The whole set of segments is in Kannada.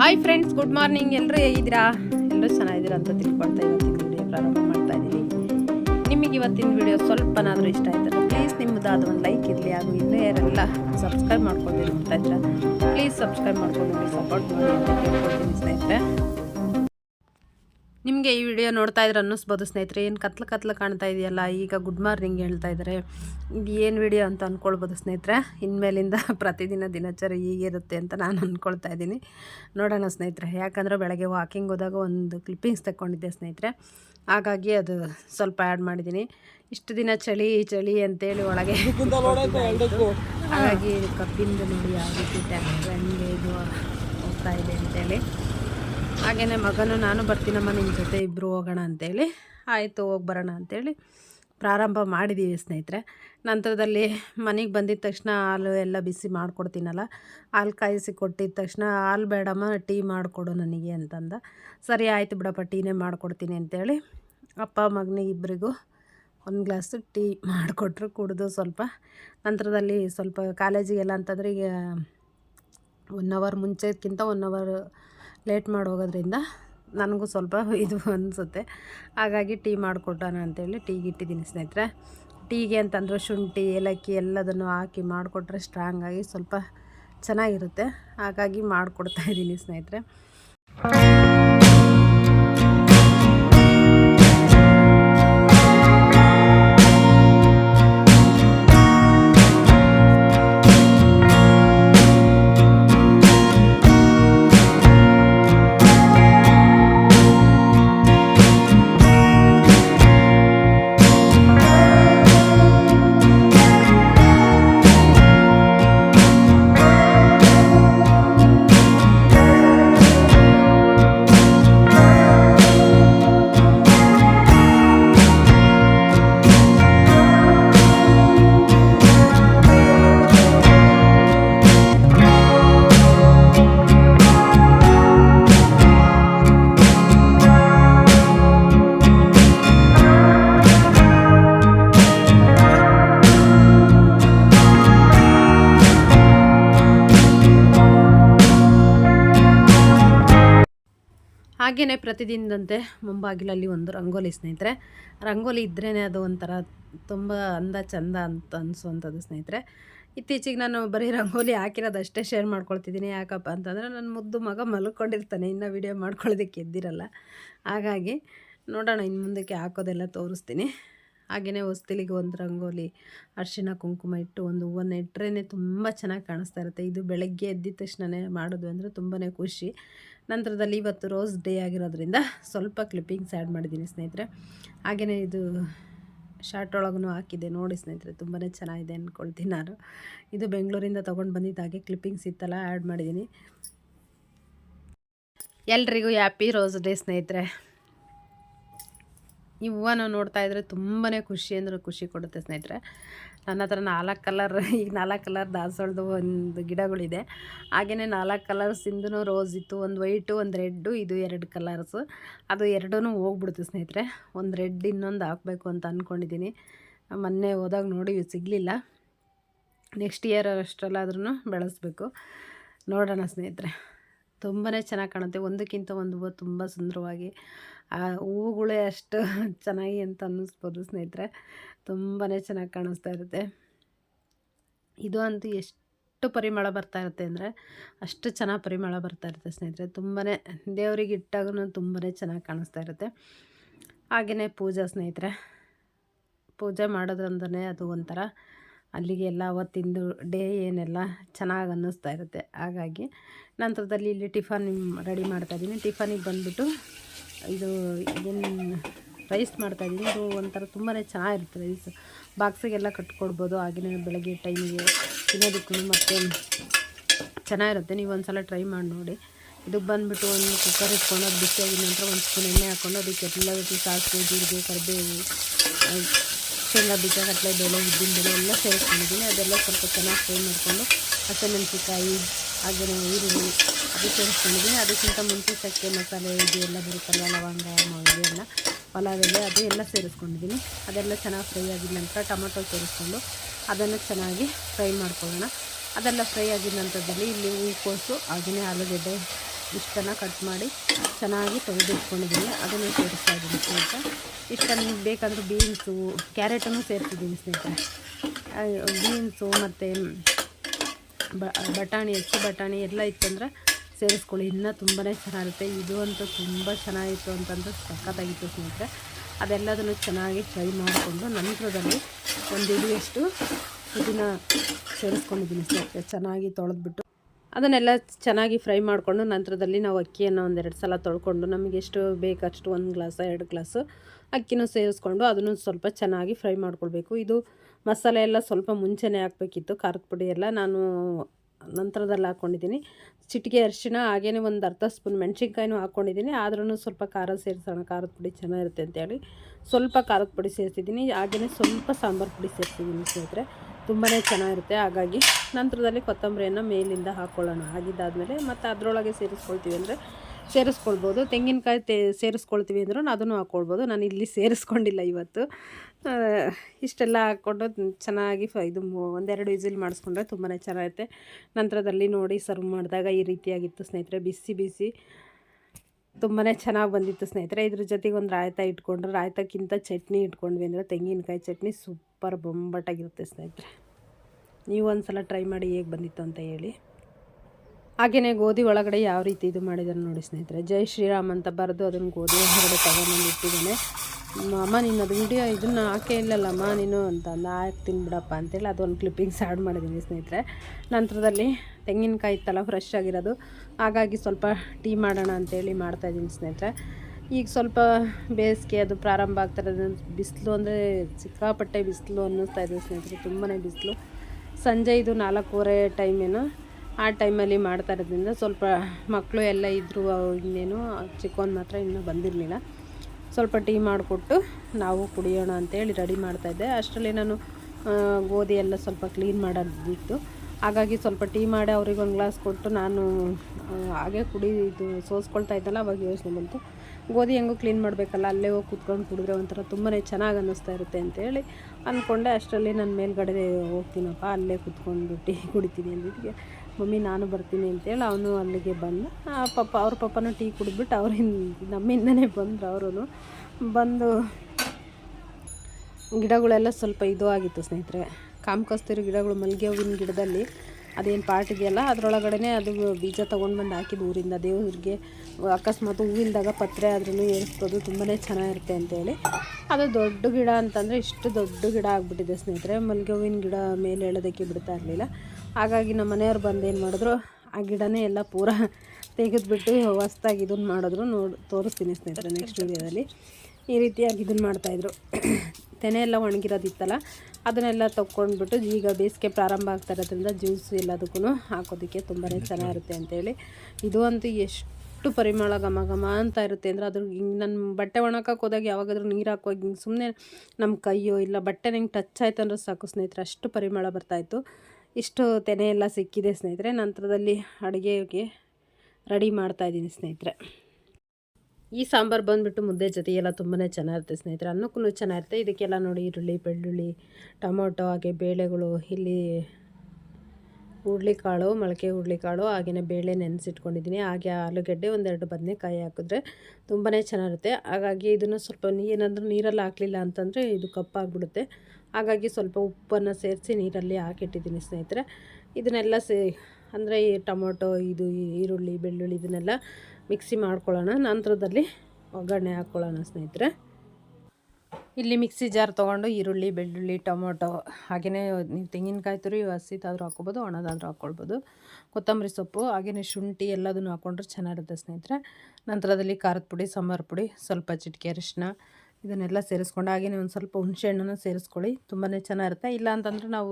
ಹಾಯ್ ಫ್ರೆಂಡ್ಸ್ ಗುಡ್ ಮಾರ್ನಿಂಗ್ ಎಲ್ಲರೂ ಹೇಗಿದ್ದೀರಾ? ಎಲ್ಲರೂ ಚೆನ್ನಾಗಿದ್ದೀರಾ ಅಂತ ತಿಳ್ಕೊಳ್ತಾ ಇವತ್ತಿನ ವಿಡಿಯೋ ಪ್ರಾರಂಭ ಮಾಡ್ತಾ ಇದ್ದೀನಿ. ನಿಮಗೆ ಇವತ್ತಿನ ವಿಡಿಯೋ ಸ್ವಲ್ಪನಾದರೂ ಇಷ್ಟ ಆಯ್ತಲ್ಲ ಪ್ಲೀಸ್ ನಿಮ್ಮದಾದ ಒಂದು ಲೈಕ್ ಇರಲಿ ಹಾಗೂ ಇನ್ನೂ ಯಾರೆಲ್ಲ ಸಬ್ಸ್ಕ್ರೈಬ್ ಮಾಡ್ಕೊಂಡು ಅಂತ ಇದ್ದೀರಾ ಪ್ಲೀಸ್ ಸಬ್ಸ್ಕ್ರೈಬ್ ಮಾಡ್ಕೊಂಡು ಸಪೋರ್ಟ್ ಮಾಡಿ ಅಂತ ಕೇಳ್ಕೊಳ್ತೀನಿ ಸ್ನೇಹಿತರೆ. ನಿಮಗೆ ಈ ವಿಡಿಯೋ ನೋಡ್ತಾ ಇದ್ರೆ ಅನ್ನಿಸ್ಬೋದು ಸ್ನೇಹಿತರೆ, ಏನು ಕತ್ಲು ಕತ್ಲು ಕಾಣ್ತಾ ಇದೆಯಲ್ಲ, ಈಗ ಗುಡ್ ಮಾರ್ನಿಂಗ್ ಹೇಳ್ತಾ ಇದ್ದಾರೆ ಇದು ಏನು ವಿಡಿಯೋ ಅಂತ ಅಂದ್ಕೊಳ್ಬೋದು ಸ್ನೇಹಿತರೆ, ಇನ್ಮೇಲಿಂದ ಪ್ರತಿದಿನ ದಿನಚರಿ ಹೀಗಿರುತ್ತೆ ಅಂತ ನಾನು ಅಂದ್ಕೊಳ್ತಾ ಇದ್ದೀನಿ. ನೋಡೋಣ ಸ್ನೇಹಿತರೆ, ಯಾಕಂದರೆ ಬೆಳಗ್ಗೆ ವಾಕಿಂಗ್ ಹೋದಾಗ ಒಂದು ಕ್ಲಿಪ್ಪಿಂಗ್ಸ್ ತಗೊಂಡಿದ್ದೆ ಸ್ನೇಹಿತರೆ. ಹಾಗಾಗಿ ಅದು ಸ್ವಲ್ಪ ಆ್ಯಡ್ ಮಾಡಿದ್ದೀನಿ. ಇಷ್ಟು ದಿನ ಚಳಿ ಚಳಿ ಅಂತೇಳಿ ಒಳಗೆ ಹಾಗಾಗಿ ಕಬ್ಬಿಂದು ನೋಡಿ ಯಾವ ರೀತಿ ಟ್ಯಾಕ್ಟ್ರ್ ಇದು ಹೋಗ್ತಾ ಇದೆ ಅಂತೇಳಿ. ಹಾಗೆಯೇ ಮಗನು, ನಾನು ಬರ್ತೀನಮ್ಮ ನಿಮ್ಮ ಜೊತೆ ಇಬ್ಬರು ಹೋಗೋಣ ಅಂತೇಳಿ. ಆಯಿತು, ಹೋಗಿ ಬರೋಣ ಅಂತೇಳಿ ಪ್ರಾರಂಭ ಮಾಡಿದ್ದೀವಿ ಸ್ನೇಹಿತರೆ. ನಂತರದಲ್ಲಿ ಮನೆಗೆ ಬಂದಿದ್ದ ತಕ್ಷಣ ಹಾಲು ಎಲ್ಲ ಬಿಸಿ ಮಾಡಿಕೊಡ್ತೀನಲ್ಲ. ಹಾಲು ಕಾಯಿಸಿ ಕೊಟ್ಟಿದ್ದ ತಕ್ಷಣ ಹಾಲು ಬೇಡಮ್ಮ, ಟೀ ಮಾಡಿಕೊಡು ನನಗೆ ಅಂತಂದ. ಸರಿ, ಆಯಿತು ಬಿಡಪ್ಪ, ಟೀನೇ ಮಾಡಿಕೊಡ್ತೀನಿ ಅಂತೇಳಿ ಅಪ್ಪ ಮಗನಿಗೆ ಇಬ್ಬರಿಗೂ ಒಂದು ಗ್ಲಾಸು ಟೀ ಮಾಡಿಕೊಟ್ರು, ಕುಡಿದು ಸ್ವಲ್ಪ. ನಂತರದಲ್ಲಿ ಸ್ವಲ್ಪ ಕಾಲೇಜಿಗೆಲ್ಲ ಅಂತಂದರೆ ಈಗ ಒನ್ ಅವರ್ ಮುಂಚೆಕ್ಕಿಂತ ಒನ್ ಅವರ್ ಲೇಟ್ ಮಾಡಿ ಹೋಗೋದ್ರಿಂದ ನನಗೂ ಸ್ವಲ್ಪ ಇದು ಅನಿಸುತ್ತೆ. ಹಾಗಾಗಿ ಟೀ ಮಾಡಿಕೊಟ್ಟಾನ ಅಂತೇಳಿ ಟೀಗೆ ಇಟ್ಟಿದ್ದೀನಿ ಸ್ನೇಹಿತರೆ. ಟೀಗೆ ಅಂತಂದ್ರೆ ಶುಂಠಿ, ಏಲಕ್ಕಿ ಎಲ್ಲದನ್ನು ಹಾಕಿ ಮಾಡಿಕೊಟ್ರೆ ಸ್ಟ್ರಾಂಗಾಗಿ ಸ್ವಲ್ಪ ಚೆನ್ನಾಗಿರುತ್ತೆ. ಹಾಗಾಗಿ ಮಾಡಿಕೊಡ್ತಾ ಇದ್ದೀನಿ ಸ್ನೇಹಿತರೆ. ಹಾಗೆಯೇ ಪ್ರತಿದಿನದಂತೆ ಮುಂಬಾಗಿಲಲ್ಲಿ ಒಂದು ರಂಗೋಲಿ ಸ್ನೇಹಿತರೆ. ರಂಗೋಲಿ ಇದ್ರೇ ಅದು ಒಂಥರ ತುಂಬ ಅಂದ ಚಂದ ಅಂತ ಅನಿಸುವಂಥದ್ದು ಸ್ನೇಹಿತರೆ. ಇತ್ತೀಚೆಗೆ ನಾನು ಬರೀ ರಂಗೋಲಿ ಹಾಕಿರೋದಷ್ಟೇ ಶೇರ್ ಮಾಡ್ಕೊಳ್ತಿದ್ದೀನಿ. ಯಾಕಪ್ಪ ಅಂತಂದರೆ ನನ್ನ ಮುದ್ದು ಮಗ ಮಲ್ಕೊಂಡಿರ್ತಾನೆ, ಇನ್ನೂ ವಿಡಿಯೋ ಮಾಡ್ಕೊಳ್ಳೋದಕ್ಕೆ ಎದ್ದಿರಲ್ಲ. ಹಾಗಾಗಿ ನೋಡೋಣ, ಇನ್ನು ಮುಂದಕ್ಕೆ ಹಾಕೋದೆಲ್ಲ ತೋರಿಸ್ತೀನಿ. ಹಾಗೆಯೇ ಹೊಸ್ತಿಲಿಗೆ ಒಂದು ರಂಗೋಲಿ ಅರ್ಶಿನ ಕುಂಕುಮ ಇಟ್ಟು ಒಂದು ಹೂವನ್ನು ಇಟ್ಟರೆ ತುಂಬ ಚೆನ್ನಾಗಿ ಕಾಣಿಸ್ತಾ ಇರುತ್ತೆ. ಇದು ಬೆಳಗ್ಗೆ ಎದ್ದಿದ ತಕ್ಷಣವೇ ಮಾಡೋದು ಅಂದರೆ ತುಂಬಾ ಖುಷಿ. ನಂತರದಲ್ಲಿ ಇವತ್ತು ರೋಸ್ ಡೇ ಆಗಿರೋದ್ರಿಂದ ಸ್ವಲ್ಪ ಕ್ಲಿಪ್ಪಿಂಗ್ಸ್ ಆ್ಯಡ್ ಮಾಡಿದ್ದೀನಿ ಸ್ನೇಹಿತರೆ. ಹಾಗೆಯೇ ಇದು ಶಾರ್ಟ್ ಒಳಗೂ ಹಾಕಿದೆ ನೋಡಿ ಸ್ನೇಹಿತರೆ ತುಂಬಾ ಚೆನ್ನಾಗಿದೆ ಅಂದ್ಕೊಳ್ತೀನಿ ನಾನು. ಇದು ಬೆಂಗಳೂರಿಂದ ತೊಗೊಂಡು ಬಂದಿದ್ದ ಹಾಗೆ ಕ್ಲಿಪ್ಪಿಂಗ್ಸ್ ಇತ್ತಲ್ಲ, ಆ್ಯಡ್ ಮಾಡಿದ್ದೀನಿ. ಎಲ್ರಿಗೂ ಹ್ಯಾಪಿ ರೋಸ್ ಡೇ ಸ್ನೇಹಿತರೆ. ಈ ಹೂವನ್ನು ನೋಡ್ತಾ ಇದ್ರೆ ತುಂಬಾ ಖುಷಿ ಅಂದರೆ ಖುಷಿ ಕೊಡುತ್ತೆ ಸ್ನೇಹಿತರೆ. ನನ್ನ ಹತ್ರ ನಾಲ್ಕು ಕಲರ್, ಈಗ ನಾಲ್ಕು ಕಲರ್ ದಾಸವಾಳದ ಒಂದು ಗಿಡಗಳಿದೆ. ಹಾಗೆಯೇ ನಾಲ್ಕು ಕಲರ್ಸಿಂದೂ ರೋಸ್ ಇತ್ತು, ಒಂದು ವೈಟು, ಒಂದು ರೆಡ್ಡು, ಇದು ಎರಡು ಕಲರ್ಸು. ಅದು ಎರಡೂ ಹೋಗ್ಬಿಡ್ತು ಸ್ನೇಹಿತರೆ. ಒಂದು ರೆಡ್ ಇನ್ನೊಂದು ಹಾಕಬೇಕು ಅಂತ ಅಂದ್ಕೊಂಡಿದ್ದೀನಿ ಮೊನ್ನೆ ಹೋದಾಗ ನೋಡಿ ಸಿಗಲಿಲ್ಲ. ನೆಕ್ಸ್ಟ್ ಇಯರ್ ಅಷ್ಟರಲ್ಲಾದ್ರೂ ಬೆಳೆಸ್ಬೇಕು. ನೋಡೋಣ ಸ್ನೇಹಿತರೆ. ತುಂಬಾ ಚೆನ್ನಾಗಿ ಕಾಣುತ್ತೆ. ಒಂದಕ್ಕಿಂತ ಒಂದು ಹೂವು ತುಂಬ ಸುಂದರವಾಗಿ, ಆ ಹೂವುಗಳೇ ಅಷ್ಟು ಚೆನ್ನಾಗಿ ಅಂತ ಅನ್ನಿಸ್ಬೋದು ಸ್ನೇಹಿತರೆ. ತುಂಬಾ ಚೆನ್ನಾಗಿ ಕಾಣಿಸ್ತಾ ಇರುತ್ತೆ. ಇದು ಅಂತೂ ಎಷ್ಟು ಪರಿಮಳ ಬರ್ತಾ ಇರುತ್ತೆ ಅಂದರೆ ಅಷ್ಟು ಚೆನ್ನಾಗಿ ಪರಿಮಳ ಬರ್ತಾ ಇರುತ್ತೆ ಸ್ನೇಹಿತರೆ. ತುಂಬಾ ದೇವರಿಗೆ ಇಟ್ಟಾಗೂ ತುಂಬಾ ಚೆನ್ನಾಗಿ ಕಾಣಿಸ್ತಾ ಇರುತ್ತೆ. ಹಾಗೆಯೇ ಪೂಜಾ ಸ್ನೇಹಿತರೆ. ಪೂಜೆ ಮಾಡೋದ್ರಿಂದನೇ ಅದು ಒಂಥರ ಅಲ್ಲಿಗೆ ಎಲ್ಲ ಅವತ್ತಿಂದು ಡೇ ಏನೆಲ್ಲ ಚೆನ್ನಾಗಿ ಅನ್ನಿಸ್ತಾ ಇರುತ್ತೆ. ಹಾಗಾಗಿ ನಂತರದಲ್ಲಿ ಇಲ್ಲಿ ಟಿಫನ್ ರೆಡಿ ಮಾಡ್ತಾಯಿದ್ದೀನಿ ಟಿಫನಿಗೆ ಬಂದುಬಿಟ್ಟು ಇದು ಇದನ್ನು ರೈಸ್ ಮಾಡ್ತಾಯಿದ್ದೀನಿ ಇದು ಒಂಥರ ತುಂಬಾ ಚೆನ್ನಾಗಿರುತ್ತೆ ರೈಸ್. ಬಾಕ್ಸಿಗೆಲ್ಲ ಕಟ್ಕೊಡ್ಬೋದು. ಆಗಿನ ಬೆಳಗ್ಗೆ ಟೈಮಿಗೆ ತಿನ್ನೋದಕ್ಕೂ ಮತ್ತು ಚೆನ್ನಾಗಿರುತ್ತೆ. ನೀವು ಒಂದು ಸಲ ಟ್ರೈ ಮಾಡಿ ನೋಡಿ. ಇದಕ್ಕೆ ಬಂದುಬಿಟ್ಟು ಒಂದು ಕುಕ್ಕರ್ ಇಟ್ಕೊಂಡು ಅದು ಬಿಸಿಯಾಗಿದ ನಂತರ ಒಂದು ಸ್ಪೂನ್ ಎಣ್ಣೆ ಹಾಕ್ಕೊಂಡು ಅದಕ್ಕೆ ಎಲ್ಲ ರೀತಿ ಸಾಸಿವೆ, ಜೀರಿಗೆ, ಕರಿಬೇವು ಶೇಂಗಾ ಬೀಜ, ಕಡಲೆ ಬೇಳೆ, ಉದ್ದಿನ ಬೇಳೆ ಎಲ್ಲ ಸೇರಿಸ್ಕೊಂಡಿದ್ದೀನಿ. ಅದೆಲ್ಲ ಸ್ವಲ್ಪ ಚೆನ್ನಾಗಿ ಫ್ರೈ ಮಾಡಿಕೊಂಡು ಹಸಿಮೆಣಸಿಕಾಯಿ ಹಾಗೆಯೇ ಈರುಳ್ಳಿ ಅದು ಸೇರಿಸ್ಕೊಂಡಿದ್ದೀನಿ. ಅದಕ್ಕಿಂತ ಮುಂಚೆ ಚಕ್ಕೆ, ಮಸಾಲೆ ಇದು ಎಲ್ಲ ಬರುತ್ತಲ್ಲ, ಲವಂಗ ಮಾವಿಗೆ ಎಲ್ಲ ಪಲಾವ್ ಅದು ಎಲ್ಲ ಸೇರಿಸ್ಕೊಂಡಿದ್ದೀನಿ. ಅದೆಲ್ಲ ಚೆನ್ನಾಗಿ ಫ್ರೈ ಆಗಿದ ನಂತರ ಟೊಮೊಟೊ ಸೇರಿಸ್ಕೊಂಡು ಅದನ್ನು ಚೆನ್ನಾಗಿ ಫ್ರೈ ಮಾಡ್ಕೊಳ್ಳೋಣ. ಅದೆಲ್ಲ ಫ್ರೈ ಆಗಿದ ನಂತರದಲ್ಲಿ ಇಲ್ಲಿ ಹೂಕೋಸು ಹಾಗೆಯೇ ಆಲೂಗಡ್ಡೆ ಇಷ್ಟನ್ನು ಕಟ್ ಮಾಡಿ ಚೆನ್ನಾಗಿ ತೊಳೆದಿಟ್ಕೊಂಡಿದ್ದೀನಿ. ಅದನ್ನು ಸೇರಿಸ್ತಾ ಇದ್ದೀನಿ ಸ್ನೇಹಿತರೆ. ಇಷ್ಟನ್ನು ಬೇಕಂದ್ರೆ ಬೀನ್ಸು, ಕ್ಯಾರೆಟನ್ನು ಸೇರ್ತಿದ್ದೀನಿ ಸ್ನೇಹಿತರೆ. ಬೀನ್ಸು ಮತ್ತು ಬಟಾಣಿ, ಹೆಚ್ಚು ಬಟಾಣಿ ಎಲ್ಲ ಇತ್ತಂದ್ರೆ ಸೇರಿಸ್ಕೊಳ್ಳಿ. ಇನ್ನೂ ತುಂಬಾ ಚೆನ್ನಾಗಿರುತ್ತೆ. ಇದು ಅಂತೂ ತುಂಬ ಚೆನ್ನಾಗಿತ್ತು ಅಂತಂದ್ರೆ ಸಖತ್ತಾಗಿತ್ತು ಸ್ನೇಹಿತರೆ. ಅದೆಲ್ಲದನ್ನು ಚೆನ್ನಾಗಿ ಫ್ರೈ ಮಾಡಿಕೊಂಡು ನಂತರದಲ್ಲಿ ಒಂದು ಇಡಿಯಷ್ಟು ಇದನ್ನು ಸೇರಿಸ್ಕೊಂಡಿದ್ದೀನಿ ಸ್ನೇಹಿತರೆ. ಚೆನ್ನಾಗಿ ತೊಳೆದ್ಬಿಟ್ಟು ಅದನ್ನೆಲ್ಲ ಚೆನ್ನಾಗಿ ಫ್ರೈ ಮಾಡಿಕೊಂಡು ನಂತರದಲ್ಲಿ ನಾವು ಅಕ್ಕಿಯನ್ನು ಒಂದೆರಡು ಸಲ ತೊಳ್ಕೊಂಡು ನಮಗೆ ಎಷ್ಟು ಬೇಕಷ್ಟು ಒಂದು ಗ್ಲಾಸ್, ಎರಡು ಗ್ಲಾಸು ಅಕ್ಕಿನೂ ಸೇರಿಸ್ಕೊಂಡು ಅದನ್ನು ಸ್ವಲ್ಪ ಚೆನ್ನಾಗಿ ಫ್ರೈ ಮಾಡ್ಕೊಳ್ಬೇಕು. ಇದು ಮಸಾಲೆ ಎಲ್ಲ ಸ್ವಲ್ಪ ಮುಂಚೆನೇ ಹಾಕಬೇಕಿತ್ತು, ಖಾರದ ಪುಡಿ ಎಲ್ಲ. ನಾನು ನಂತರದಲ್ಲಿ ಹಾಕ್ಕೊಂಡಿದ್ದೀನಿ ಚಿಟಿಕೆ ಅರಿಶಿನ ಹಾಗೇ ಒಂದು ಅರ್ಧ ಸ್ಪೂನ್ ಮೆಣಸಿನ್ಕಾಯಿನೂ ಹಾಕ್ಕೊಂಡಿದ್ದೀನಿ ಆದ್ರೂ ಸ್ವಲ್ಪ ಖಾರ ಸೇರಿಸೋಣ, ಖಾರದ ಪುಡಿ ಚೆನ್ನಾಗಿರುತ್ತೆ ಅಂತೇಳಿ. ಸ್ವಲ್ಪ ಖಾರದ ಪುಡಿ ಸೇರಿಸಿದ್ದೀನಿ. ಹಾಗೆಯೇ ಸ್ವಲ್ಪ ಸಾಂಬಾರು ಪುಡಿ ಸೇರಿಸಿದ್ದೀನಿ ಸ್ನೇಹಿತರೆ. ತುಂಬಾ ಚೆನ್ನಾಗಿರುತ್ತೆ. ಹಾಗಾಗಿ ನಂತರದಲ್ಲಿ ಕೊತ್ತಂಬರಿಯನ್ನು ಮೇಲಿಂದ ಹಾಕ್ಕೊಳ್ಳೋಣ ಆಗಿದ್ದಾದಮೇಲೆ ಮತ್ತು ಅದರೊಳಗೆ ಸೇರಿಸ್ಕೊಳ್ತೀವಿ ಅಂದರೆ ಸೇರಿಸ್ಕೊಳ್ಬೋದು. ತೆಂಗಿನಕಾಯಿ ತೇ ಸೇರಿಸ್ಕೊಳ್ತೀವಿ ಅಂದ್ರೂ ಅದನ್ನು ಹಾಕ್ಕೊಳ್ಬೋದು ನಾನು ಇಲ್ಲಿ ಸೇರಿಸ್ಕೊಂಡಿಲ್ಲ ಇವತ್ತು. ಇಷ್ಟೆಲ್ಲ ಹಾಕ್ಕೊಂಡು ಚೆನ್ನಾಗಿ ಫ ಇದು ಒಂದೆರಡು ವಿಸಿಲ್ ಮಾಡಿಸ್ಕೊಂಡ್ರೆ ತುಂಬಾ ಚೆನ್ನಾಗಿರುತ್ತೆ. ನಂತರದಲ್ಲಿ ನೋಡಿ ಸರ್ವ್ ಮಾಡಿದಾಗ ಈ ರೀತಿಯಾಗಿತ್ತು ಸ್ನೇಹಿತರೆ. ಬಿಸಿ ಬಿಸಿ ತುಂಬಾ ಚೆನ್ನಾಗಿ ಬಂದಿತ್ತು ಸ್ನೇಹಿತರೆ. ಇದ್ರ ಜೊತೆಗೆ ಒಂದು ರಾಯ್ತ ಇಟ್ಕೊಂಡ್ರೆ. ರಾಯ್ತಕ್ಕಿಂತ ಚಟ್ನಿ ಇಟ್ಕೊಂಡ್ವಿ ಅಂದರೆ ತೆಂಗಿನಕಾಯಿ ಚಟ್ನಿ ಸೂಪರ್ ಬೊಂಬಟಾಗಿರುತ್ತೆ ಸ್ನೇಹಿತರೆ. ನೀವು ಒಂದು ಸಲ ಟ್ರೈ ಮಾಡಿ ಹೇಗೆ ಬಂದಿತ್ತು ಅಂತ ಹೇಳಿ. ಹಾಗೆಯೇ ಗೋಧಿ ಒಳಗಡೆ ಯಾವ ರೀತಿ ಇದು ಮಾಡಿದ್ದಾರೆ ನೋಡಿ ಸ್ನೇಹಿತರೆ. ಜೈ ಶ್ರೀರಾಮ್ ಅಂತ ಬರೆದು ಅದನ್ನು ಗೋಧಿ ಒಳಗಡೆ ತಗೊಂಬಂದು ಇಟ್ಟಿದ್ದಾನೆ. ಅಮ್ಮ ನೀನು ಅದು ವಿಡಿಯೋ ಇದನ್ನು ಹಾಕೇ ಇಲ್ಲಲ್ಲಮ್ಮ, ನೀನು ಅಂತ ಅಂದ. ಹಾಕ್ತೀನಿ ಬಿಡಪ್ಪ ಅಂತೇಳಿ ಅದೊಂದು ಕ್ಲಿಪ್ಪಿಂಗ್ಸ್ ಆ್ಯಡ್ ಮಾಡಿದ್ದೀನಿ ಸ್ನೇಹಿತರೆ. ನಂತರದಲ್ಲಿ ತೆಂಗಿನಕಾಯಿ ಇತ್ತಲ್ಲ ಫ್ರೆಶ್ ಆಗಿರೋದು. ಹಾಗಾಗಿ ಸ್ವಲ್ಪ ಟೀ ಮಾಡೋಣ ಅಂತೇಳಿ ಮಾಡ್ತಾಯಿದ್ದೀನಿ ಸ್ನೇಹಿತರೆ. ಈಗ ಸ್ವಲ್ಪ ಬೇಸಿಗೆ ಅದು ಪ್ರಾರಂಭ ಆಗ್ತಾರೆ. ಬಿಸಿಲು ಅಂದರೆ ಸಿಕ್ಕಾಪಟ್ಟೆ ಬಿಸಿಲು ಅನ್ನಿಸ್ತಾ ಇದೆ ಸ್ನೇಹಿತರೆ ತುಂಬಾ ಬಿಸಿಲು. ಸಂಜೆ ಇದು ನಾಲ್ಕೂವರೆ ಟೈಮೇನು ಆ ಟೈಮಲ್ಲಿ ಮಾಡ್ತಾ ಇರೋದ್ರಿಂದ ಸ್ವಲ್ಪ ಮಕ್ಕಳು ಎಲ್ಲ ಇದ್ದರು ಇನ್ನೇನು ಚಿಕ್ಕವನ್ ಮಾತ್ರ ಇನ್ನೂ ಬಂದಿರಲಿಲ್ಲ. ಸ್ವಲ್ಪ ಟೀ ಮಾಡಿಕೊಟ್ಟು ನಾವು ಕುಡಿಯೋಣ ಅಂತೇಳಿ ರೆಡಿ ಮಾಡ್ತಾಯಿದ್ದೆ ಅಷ್ಟರಲ್ಲಿ ನಾನು ಗೋಧಿ ಎಲ್ಲ ಸ್ವಲ್ಪ ಕ್ಲೀನ್ ಮಾಡೋದಿತ್ತು. ಹಾಗಾಗಿ ಸ್ವಲ್ಪ ಟೀ ಮಾಡಿ ಅವ್ರಿಗೆ ಒಂದು ಗ್ಲಾಸ್ ಕೊಟ್ಟು ನಾನು ಹಾಗೆ ಕುಡಿ ಇದು ಸೋಸ್ಕೊಳ್ತಾ ಇದ್ದಲ್ಲ, ಅವಾಗ ಯೋಚನೆ ಬಂತು. ಗೋಧಿ ಹೆಂಗೂ ಕ್ಲೀನ್ ಮಾಡಬೇಕಲ್ಲ, ಅಲ್ಲೇ ಹೋಗಿ ಕುತ್ಕೊಂಡು ಕುಡಿದ್ರೆ ಒಂಥರ ತುಂಬಾ ಚೆನ್ನಾಗಿ ಅನ್ನಿಸ್ತಾ ಇರುತ್ತೆ ಅಂತೇಳಿ ಅಂದ್ಕೊಂಡೆ ಅಷ್ಟರಲ್ಲಿ ನನ್ನ ಮೇಲ್ಗಡೆ ಹೋಗ್ತೀನಪ್ಪ, ಅಲ್ಲೇ ಕುತ್ಕೊಂಡು ಟೀ ಕುಡಿತೀನಿ ಅಂದಿದ್ದಕ್ಕೆ ಮಮ್ಮಿ, ನಾನು ಬರ್ತೀನಿ ಅಂತೇಳಿ ಅವನು ಅಲ್ಲಿಗೆ ಬಂದ. ಪಪ್ಪ ಅವ್ರ ಪಪ್ಪನೂ ಟೀ ಕುಡಿದ್ಬಿಟ್ಟು ಅವ್ರಿಂದ ನಮ್ಮಿಂದನೇ ಬಂದರು ಅವರು ಬಂದು ಗಿಡಗಳೆಲ್ಲ ಸ್ವಲ್ಪ ಇದು ಆಗಿತ್ತು ಸ್ನೇಹಿತರೆ. ಕಾಮ್ಕಸ್ತಿರೋ ಗಿಡಗಳು ಮಲ್ಲಿಗೆ ಹೂವಿನ ಗಿಡದಲ್ಲಿ ಅದೇನು ಪಾರ್ಟ್ ಇದೆಯಲ್ಲ ಅದರೊಳಗಡೆ ಅದು ಬೀಜ ತೊಗೊಂಡು ಬಂದು ಹಾಕಿದ್ದು ಊರಿಂದ. ದೇವ್ರಿಗೆ ಅಕಸ್ಮಾತ್ ಹೂವಿಲ್ದಾಗ ಪತ್ರೆ ಆದ್ರೂ ಏರಿಸ್ಬೋದು. ತುಂಬಾ ಚೆನ್ನಾಗಿರುತ್ತೆ ಅಂತೇಳಿ. ಅದು ದೊಡ್ಡ ಗಿಡ ಅಂತಂದರೆ ಇಷ್ಟು ದೊಡ್ಡ ಗಿಡ ಆಗಿಬಿಟ್ಟಿದೆ ಸ್ನೇಹಿತರೆ. ಮಲ್ಲಿಗೆ ಹೂವಿನ ಗಿಡ ಮೇಲೆ ಹೇಳೋದಕ್ಕೆ ಬಿಡ್ತಾ ಇರಲಿಲ್ಲ. ಹಾಗಾಗಿ ನಮ್ಮ ಮನೆಯವ್ರು ಬಂದು ಏನು ಮಾಡಿದ್ರು, ಆ ಗಿಡನೇ ಎಲ್ಲ ಪೂರ ತೆಗೆದುಬಿಟ್ಟು ಹೊಸ್ದಾಗಿ ಇದನ್ನು ಮಾಡಿದ್ರು. ನೋಡಿ, ತೋರಿಸ್ತೀನಿ ಸ್ನೇಹಿತರೆ ನೆಕ್ಸ್ಟ್ ವೀಡಿಯೋದಲ್ಲಿ ಈ ರೀತಿಯಾಗಿ ಇದನ್ನು ಮಾಡ್ತಾಯಿದ್ರು ತೆನೆ ಎಲ್ಲ ಒಣಗಿರೋದಿತ್ತಲ್ಲ, ಅದನ್ನೆಲ್ಲ ತೊಗೊಂಡ್ಬಿಟ್ಟು ಈಗ ಬೇಸಿಗೆ ಪ್ರಾರಂಭ ಆಗ್ತಾ ಇರೋದ್ರಿಂದ ಜ್ಯೂಸ್ ಎಲ್ಲದಕ್ಕೂ ಹಾಕೋದಕ್ಕೆ ತುಂಬಾ ಚೆನ್ನಾಗಿರುತ್ತೆ ಅಂತೇಳಿ. ಇದು ಅಂತೂ ಎಷ್ಟು ಪರಿಮಳ ಘಮ ಘಮ ಅಂತ ಇರುತ್ತೆ ಅಂದರೆ ಅದ್ರ ಹಿಂಗೆ ನನ್ನ ಬಟ್ಟೆ ಒಣಗಕ್ಕೆ ಹೋದಾಗ ಯಾವಾಗಾದ್ರೂ ನೀರು ಹಾಕುವಾಗ ಹಿಂಗೆ ಸುಮ್ಮನೆ ನಮ್ಮ ಕೈಯೋ ಇಲ್ಲ ಬಟ್ಟೆ ನಂಗೆ ಟಚ್ ಆಯ್ತು ಅಂದ್ರೆ ಸಾಕು ಸ್ನೇಹಿತರೆ, ಅಷ್ಟು ಪರಿಮಳ ಬರ್ತಾಯಿತ್ತು ಇಷ್ಟು ತೆನೆ ಎಲ್ಲ ಸಿಕ್ಕಿದೆ ಸ್ನೇಹಿತರೆ, ನಂತರದಲ್ಲಿ ಅಡುಗೆಗೆ ರೆಡಿ ಮಾಡ್ತಾಯಿದ್ದೀನಿ ಸ್ನೇಹಿತರೆ. ಈ ಸಾಂಬಾರು ಬಂದುಬಿಟ್ಟು ಮುದ್ದೆ ಜೊತೆ ಎಲ್ಲ ತುಂಬಾ ಚೆನ್ನಾಗಿರುತ್ತೆ ಸ್ನೇಹಿತರೆ. ಅನ್ನಕ್ಕೂ ಚೆನ್ನಾಗಿರುತ್ತೆ. ಇದಕ್ಕೆಲ್ಲ ನೋಡಿ ಈರುಳ್ಳಿ, ಬೆಳ್ಳುಳ್ಳಿ, ಟೊಮೊಟೊ, ಹಾಗೆ ಬೇಳೆಗಳು, ಇಲ್ಲಿ ಹುರುಳಿಕಾಳು, ಮೊಳಕೆ ಹುರುಳಿಕಾಳು ಹಾಗೆಯೇ ಬೇಳೆ ನೆನೆಸಿಟ್ಕೊಂಡಿದ್ದೀನಿ. ಹಾಗೆ ಆಲೂಗಡ್ಡೆ ಒಂದೆರಡು ಬದನೆಕಾಯಿ ಹಾಕಿದ್ರೆ ತುಂಬಾ ಚೆನ್ನಾಗಿರುತ್ತೆ. ಹಾಗಾಗಿ ಇದನ್ನು ಸ್ವಲ್ಪ ಏನಾದರೂ ನೀರಲ್ಲಿ ಹಾಕಲಿಲ್ಲ ಅಂತಂದರೆ ಇದು ಕಪ್ಪಾಗ್ಬಿಡುತ್ತೆ. ಹಾಗಾಗಿ ಸ್ವಲ್ಪ ಉಪ್ಪನ್ನು ಸೇರಿಸಿ ನೀರಲ್ಲಿ ಹಾಕಿಟ್ಟಿದ್ದೀನಿ ಸ್ನೇಹಿತರೆ. ಇದನ್ನೆಲ್ಲ ಸೇ ಅಂದರೆ ಈ ಟೊಮೊಟೊ, ಇದು ಈರುಳ್ಳಿ, ಬೆಳ್ಳುಳ್ಳಿ ಇದನ್ನೆಲ್ಲ ಮಿಕ್ಸಿ ಮಾಡ್ಕೊಳ್ಳೋಣ. ನಂತರದಲ್ಲಿ ಒಗ್ಗರಣೆ ಹಾಕ್ಕೊಳ್ಳೋಣ ಸ್ನೇಹಿತರೆ. ಇಲ್ಲಿ ಮಿಕ್ಸಿ ಜಾರ್ ತೊಗೊಂಡು ಈರುಳ್ಳಿ, ಬೆಳ್ಳುಳ್ಳಿ, ಟೊಮೊಟೊ ಹಾಗೆಯೇ ನೀವು ತೆಂಗಿನಕಾಯಿ ತುರಿ, ಹಸಿತಾದರೂ ಹಾಕ್ಕೊಬೋದು, ಒಣದಾದರೂ ಹಾಕ್ಕೊಳ್ಬೋದು. ಕೊತ್ತಂಬರಿ ಸೊಪ್ಪು ಹಾಗೆಯೇ ಶುಂಠಿ ಎಲ್ಲದನ್ನು ಹಾಕ್ಕೊಂಡ್ರೆ ಚೆನ್ನಾಗಿರುತ್ತೆ ಸ್ನೇಹಿತರೆ. ನಂತರದಲ್ಲಿ ಖಾರದ ಪುಡಿ, ಸಾಂಬಾರು ಪುಡಿ, ಸ್ವಲ್ಪ ಚಿಟಿಕೆ ಅರಿಶಿನ ಇದನ್ನೆಲ್ಲ ಸೇರಿಸ್ಕೊಂಡು ಹಾಗೆಯೇ ಒಂದು ಸ್ವಲ್ಪ ಹುಣಸೆ ಹಣ್ಣನ್ನು ಸೇರಿಸ್ಕೊಳ್ಳಿ. ತುಂಬಾ ಚೆನ್ನಾಗಿರುತ್ತೆ. ಇಲ್ಲ ಅಂತಂದರೆ ನಾವು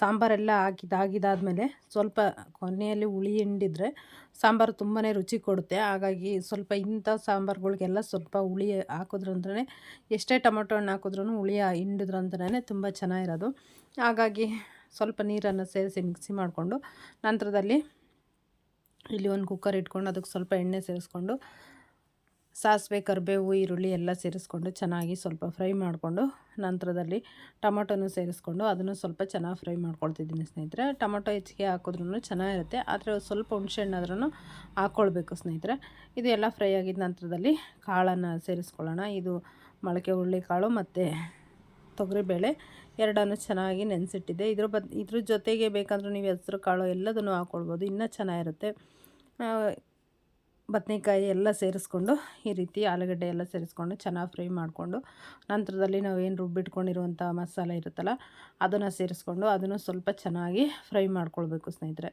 ಸಾಂಬಾರೆಲ್ಲ ಹಾಕಿದಾಗಿದ್ದಾದಮೇಲೆ ಸ್ವಲ್ಪ ಕೊನೆಯಲ್ಲಿ ಹುಳಿ ಹಿಂಡಿದ್ರೆ ಸಾಂಬಾರು ತುಂಬಾ ರುಚಿ ಕೊಡುತ್ತೆ. ಹಾಗಾಗಿ ಸ್ವಲ್ಪ ಇಂಥ ಸಾಂಬಾರುಗಳಿಗೆಲ್ಲ ಸ್ವಲ್ಪ ಹುಳಿ ಹಾಕಿದ್ರಂದ್ರೆ ಎಷ್ಟೇ ಟೊಮೊಟೊ ಹಣ್ಣು ಹಾಕಿದ್ರೂ ಹುಳಿ ಹಿಂಡಿದ್ರಂತಲೇ ತುಂಬ ಚೆನ್ನಾಗಿರೋದು. ಹಾಗಾಗಿ ಸ್ವಲ್ಪ ನೀರನ್ನು ಸೇರಿಸಿ ಮಿಕ್ಸಿ ಮಾಡಿಕೊಂಡು, ನಂತರದಲ್ಲಿ ಇಲ್ಲಿ ಒಂದು ಕುಕ್ಕರ್ ಇಟ್ಕೊಂಡು, ಅದಕ್ಕೆ ಸ್ವಲ್ಪ ಎಣ್ಣೆ ಸೇರಿಸ್ಕೊಂಡು ಸಾಸಿವೆ, ಕರಿಬೇವು, ಈರುಳ್ಳಿ ಎಲ್ಲ ಸೇರಿಸ್ಕೊಂಡು ಚೆನ್ನಾಗಿ ಸ್ವಲ್ಪ ಫ್ರೈ ಮಾಡಿಕೊಂಡು ನಂತರದಲ್ಲಿ ಟೊಮೊಟೊನೂ ಸೇರಿಸ್ಕೊಂಡು ಅದನ್ನು ಸ್ವಲ್ಪ ಚೆನ್ನಾಗಿ ಫ್ರೈ ಮಾಡ್ಕೊಳ್ತಿದ್ದೀನಿ ಸ್ನೇಹಿತರೆ. ಟೊಮೊಟೊ ಹೆಚ್ಚಿಗೆ ಹಾಕಿದ್ರೂ ಚೆನ್ನಾಗಿರುತ್ತೆ, ಆದರೆ ಸ್ವಲ್ಪ ಹುಣಸೆಹಣ್ಣಾದ್ರೂ ಹಾಕ್ಕೊಳ್ಬೇಕು ಸ್ನೇಹಿತರೆ. ಇದು ಎಲ್ಲ ಫ್ರೈ ಆಗಿದ ನಂತರದಲ್ಲಿ ಕಾಳನ್ನು ಸೇರಿಸ್ಕೊಳ್ಳೋಣ. ಇದು ಮೊಳಕೆ ಹುರುಳಿ ಕಾಳು ಮತ್ತು ತೊಗರಿಬೇಳೆ ಎರಡನ್ನು ಚೆನ್ನಾಗಿ ನೆನೆಸಿಟ್ಟಿದೆ. ಇದ್ರ ಬದ್ ಇದ್ರ ಜೊತೆಗೆ ಬೇಕಂದ್ರೆ ನೀವು ಹೆಸ್ರು ಕಾಳು ಎಲ್ಲದನ್ನು ಹಾಕ್ಕೊಳ್ಬೋದು, ಇನ್ನೂ ಚೆನ್ನಾಗಿರುತ್ತೆ. ಬದನೇಕಾಯಿ ಎಲ್ಲ ಸೇರಿಸ್ಕೊಂಡು, ಈ ರೀತಿ ಆಲೂಗಡ್ಡೆ ಎಲ್ಲ ಸೇರಿಸ್ಕೊಂಡು ಚೆನ್ನಾಗಿ ಫ್ರೈ ಮಾಡಿಕೊಂಡು, ನಂತರದಲ್ಲಿ ನಾವು ಏನು ರುಬ್ಬಿಟ್ಕೊಂಡಿರುವಂಥ ಮಸಾಲೆ ಇರುತ್ತಲ್ಲ, ಅದನ್ನು ಸೇರಿಸ್ಕೊಂಡು ಅದನ್ನು ಸ್ವಲ್ಪ ಚೆನ್ನಾಗಿ ಫ್ರೈ ಮಾಡ್ಕೊಳ್ಬೇಕು ಸ್ನೇಹಿತರೆ.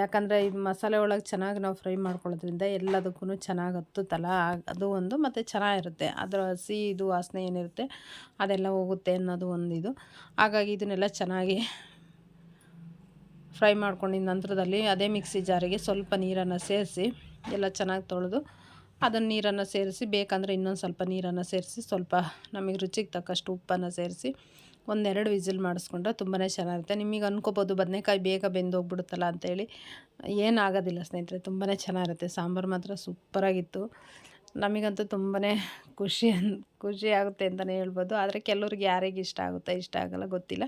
ಯಾಕಂದರೆ ಇದು ಮಸಾಲೆ ಒಳಗೆ ಚೆನ್ನಾಗಿ ನಾವು ಫ್ರೈ ಮಾಡ್ಕೊಳ್ಳೋದ್ರಿಂದ ಎಲ್ಲದಕ್ಕೂ ಚೆನ್ನಾಗಿ ಹತ್ತುತ್ತಲ್ಲ ಅದು ಒಂದು ಮತ್ತು ಚೆನ್ನಾಗಿರುತ್ತೆ. ಅದರ ಹಸಿ ಇದು ವಾಸನೆ ಏನಿರುತ್ತೆ, ಅದೆಲ್ಲ ಹೋಗುತ್ತೆ ಅನ್ನೋದು ಒಂದು ಇದು. ಹಾಗಾಗಿ ಇದನ್ನೆಲ್ಲ ಚೆನ್ನಾಗಿ ಫ್ರೈ ಮಾಡ್ಕೊಂಡಿದ್ದ ನಂತರದಲ್ಲಿ ಅದೇ ಮಿಕ್ಸಿ ಜಾರಿಗೆ ಸ್ವಲ್ಪ ನೀರನ್ನು ಸೇರಿಸಿ ಎಲ್ಲ ಚೆನ್ನಾಗಿ ತೊಳೆದು ಅದನ್ನು ನೀರನ್ನು ಸೇರಿಸಿ, ಬೇಕಂದರೆ ಇನ್ನೊಂದು ಸ್ವಲ್ಪ ನೀರನ್ನು ಸೇರಿಸಿ, ಸ್ವಲ್ಪ ನಮಗೆ ರುಚಿಗೆ ತಕ್ಕಷ್ಟು ಉಪ್ಪನ್ನು ಸೇರಿಸಿ ಒಂದೆರಡು ವಿಸಿಲ್ ಮಾಡಿಸ್ಕೊಂಡ್ರೆ ತುಂಬಾ ಚೆನ್ನಾಗಿರುತ್ತೆ. ನಿಮಗೆ ಅನ್ಕೋಬೋದು ಬದನೆಕಾಯಿ ಬೇಗ ಬೆಂದೋಗ್ಬಿಡುತ್ತಲ್ಲ ಅಂತೇಳಿ. ಏನಾಗೋದಿಲ್ಲ ಸ್ನೇಹಿತರೆ ತುಂಬಾ ಚೆನ್ನಾಗಿರುತ್ತೆ. ಸಾಂಬಾರು ಮಾತ್ರ ಸೂಪರಾಗಿತ್ತು. ನಮಗಂತೂ ತುಂಬಾ ಖುಷಿ ಅನ್, ಖುಷಿ ಆಗುತ್ತೆ ಅಂತಲೇ ಹೇಳ್ಬೋದು. ಆದರೆ ಕೆಲವ್ರಿಗೆ ಯಾರಿಗೆ ಇಷ್ಟ ಆಗುತ್ತೆ ಇಷ್ಟ ಆಗೋಲ್ಲ ಗೊತ್ತಿಲ್ಲ.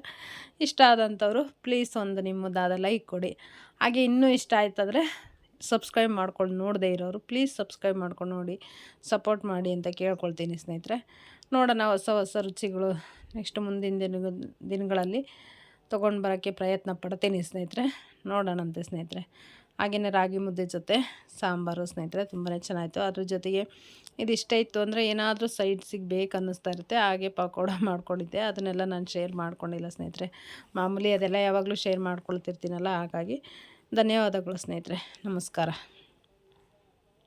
ಇಷ್ಟ ಆದಂಥವ್ರು ಪ್ಲೀಸ್ ಒಂದು ನಿಮ್ಮದಾದ ಲೈಕ್ ಕೊಡಿ. ಹಾಗೆ ಇನ್ನೂ ಇಷ್ಟ ಆಯ್ತಂದರೆ ಸಬ್ಸ್ಕ್ರೈಬ್ ಮಾಡ್ಕೊಂಡು ನೋಡದೇ ಇರೋರು ಪ್ಲೀಸ್ ಸಬ್ಸ್ಕ್ರೈಬ್ ಮಾಡ್ಕೊಂಡು ನೋಡಿ ಸಪೋರ್ಟ್ ಮಾಡಿ ಅಂತ ಕೇಳ್ಕೊಳ್ತೀನಿ ಸ್ನೇಹಿತರೆ. ನೋಡೋಣ ಹೊಸ ಹೊಸ ರುಚಿಗಳು ನೆಕ್ಸ್ಟ್ ಮುಂದಿನ ದಿನ, ದಿನಗಳಲ್ಲಿ ತೊಗೊಂಡು ಬರೋಕ್ಕೆ ಪ್ರಯತ್ನ ಪಡ್ತೀನಿ ಸ್ನೇಹಿತರೆ. ನೋಡೋಣಂತೆ ಸ್ನೇಹಿತರೆ. ಹಾಗೆಯೇ ರಾಗಿ ಮುದ್ದೆ ಜೊತೆ ಸಾಂಬಾರು ಸ್ನೇಹಿತರೆ ತುಂಬಾ ಚೆನ್ನಾಯಿತು. ಅದ್ರ ಜೊತೆಗೆ ಇದಿಷ್ಟ ಇತ್ತು ಅಂದರೆ ಏನಾದರೂ ಸೈಡ್ಸಿಗೆ ಬೇಕು ಅನ್ನಿಸ್ತಾ ಇರುತ್ತೆ. ಹಾಗೆ ಪಕೋಡ ಮಾಡ್ಕೊಂಡಿದ್ದೆ. ಅದನ್ನೆಲ್ಲ ನಾನು ಶೇರ್ ಮಾಡ್ಕೊಂಡಿಲ್ಲ ಸ್ನೇಹಿತರೆ. ಮಾಮೂಲಿ ಅದೆಲ್ಲ ಯಾವಾಗಲೂ ಶೇರ್ ಮಾಡ್ಕೊಳ್ತಿರ್ತೀನಲ್ಲ, ಹಾಗಾಗಿ ಧನ್ಯವಾದಗಳು ಸ್ನೇಹಿತರೆ. ನಮಸ್ಕಾರ.